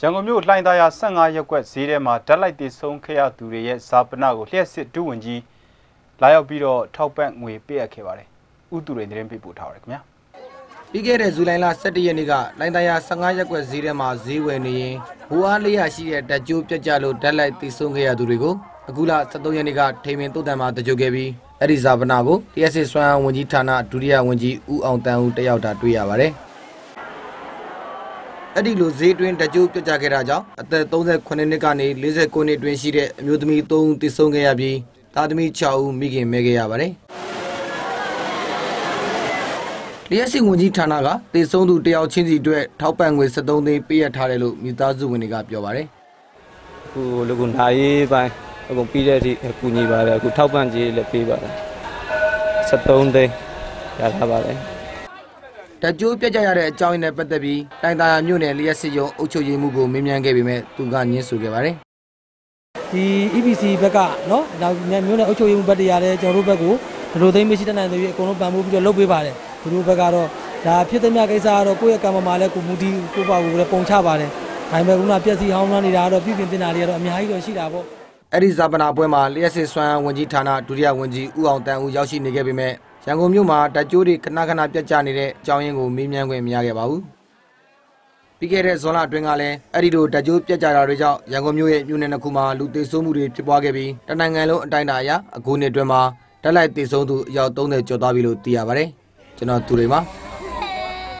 ရန်ကုန်မြို့လှိုင်းသားရ15ရပ်ကွက်ဈေးထဲမှာဓာတ်လိုက်တည်ဆုံးခဲ့ရသူတွေရဲ့ဇာပနာကိုလျှက်စစ်ဒုဝန်ကြီးလာရောက်ပြီးတော့ထောက်ပံ့ငွေပေးအပ်ခဲ့ပါတယ်။ဥတူတွေသတင်းပေးပို့ထားပါတယ်ခင်ဗျာပြီးခဲ့တဲ့ဇူလိုင်လ17ရက်နေ့ကလိုင်းတရာ15ရက်ကွက်ဈေးထဲမှာဈေးဝယ်နေရင်ဘူအားလေးရရှိတဲ့တက်ကြိုးပြက်ကြလို့ဓာတ်လိုက်တီးဆုံးခဲ့ရသူတွေကိုအခုလ23ရက်နေ့ကထိန်ပင်တုတ်တန်မှာတကြိုခဲ့ပြီးအဲ့ဒီဇာပနာကို TSA စွမ်းဝန်ကြီးဌာနဒုတိယဝန်ကြီးဦးအောင်တန်းဦးတက်ရောက်တာတွေ့ရပါတယ် အဲ့ဒီလိုဈေးတွင်းတကြိုးပြက်ကြခဲ့တာကြောင့်အသက်38နှစ်ကနေ49နှစ်တွင်ရှိတဲ့အမျိုးသမီး3ဦးတည်ဆုံးခဲ့ရပြီးသားသမီး6ဦးမိခင်မဲခဲ့ရပါတယ်လျှက်စီဝန်ကြီးဌာနကတေဆုံးသူတယောက်ချင်းစီအတွက်ထောက်ပံ့ငွေ73သိန်းပေးရထားတယ်လို့မိသားစုဝင်တွေကပြောပါတယ်အခုလူကနာရေးပိုင်းအကုန်ပြီးတဲ့အထိအကူညီပါတယ်အခုထောက်ပံ့ကြေးလည်းပေးပါတယ်73သိန်းရထားပါတယ်။ တကြိုးပြတ်ကြရတဲ့အကြောင်းရင်းနဲ့ပတ်သက်ပြီးတိုင်တာယာမြို့နယ်လျှက်စီရုံအုပ်ချုပ်ရေးမှုကိုမေးမြန်းခဲ့ပေမဲ့သူကညင်းဆိုခဲ့ပါတယ်ဒီ EPC ဘက်ကနော်နောက်မျိုးနဲ့အုပ်ချုပ်ရေးမှုဘက်တရားလည်းကျွန်တော်တို့ဘက်ကိုဒီလိုသိမ်းမရှိတဲ့နိုင်တွေအကုန်လုံးပံ့ပိုးပြီးတော့လုပ်ပေးပါတယ်သူတို့ဘက်ကတော့ဒါဖြစ်သမျှကိစ္စကတော့ကိုယ့်ရဲ့ကံမမာလဲကိုမူတီကိုပါကိုလည်းပုံချပါတယ်ဒါပေမဲ့ခုနပြက်စီဟောင်းနှမ်းနေတာကတော့ပြည်ပြင်တင်တာတွေကတော့အများကြီးတော့ရှိတာပေါ့။အဲ့ဒီဇာပနာပွဲမှာလျှက်စီစွမ်းဝန်ကြီးဌာနဒုတိယဝန်ကြီးဦးအောင်တန်းဦးရောက်ရှိနေခဲ့ပေမဲ့ ရန်ကုန်မြို့မှာတကြိုးတွေခဏခဏပြတ်ကျနေတဲ့အကြောင်းရင်းကိုမေးမြန်းခွင့်မရခဲ့ပါဘူး။ပြီးခဲ့တဲ့ဇွန်လအတွင်းကလည်းအဲ့ဒီလိုတကြိုးပြတ်ကျတာတွေကြောင့်ရန်ကုန်မြို့ရဲ့မြို့နယ်တစ်ခုမှာလူသေဆုံးမှုတွေဖြစ်ပွားခဲ့ပြီးတနင်္ဂနွေလုံးအတိုင်းအတာအရအခုနှစ်အတွင်းမှာတက်လိုက်သေဆုံးသူအယောက်30ကျော်သွားပြီလို့သိရပါတယ်။ကျွန်တော်သူတွေပါ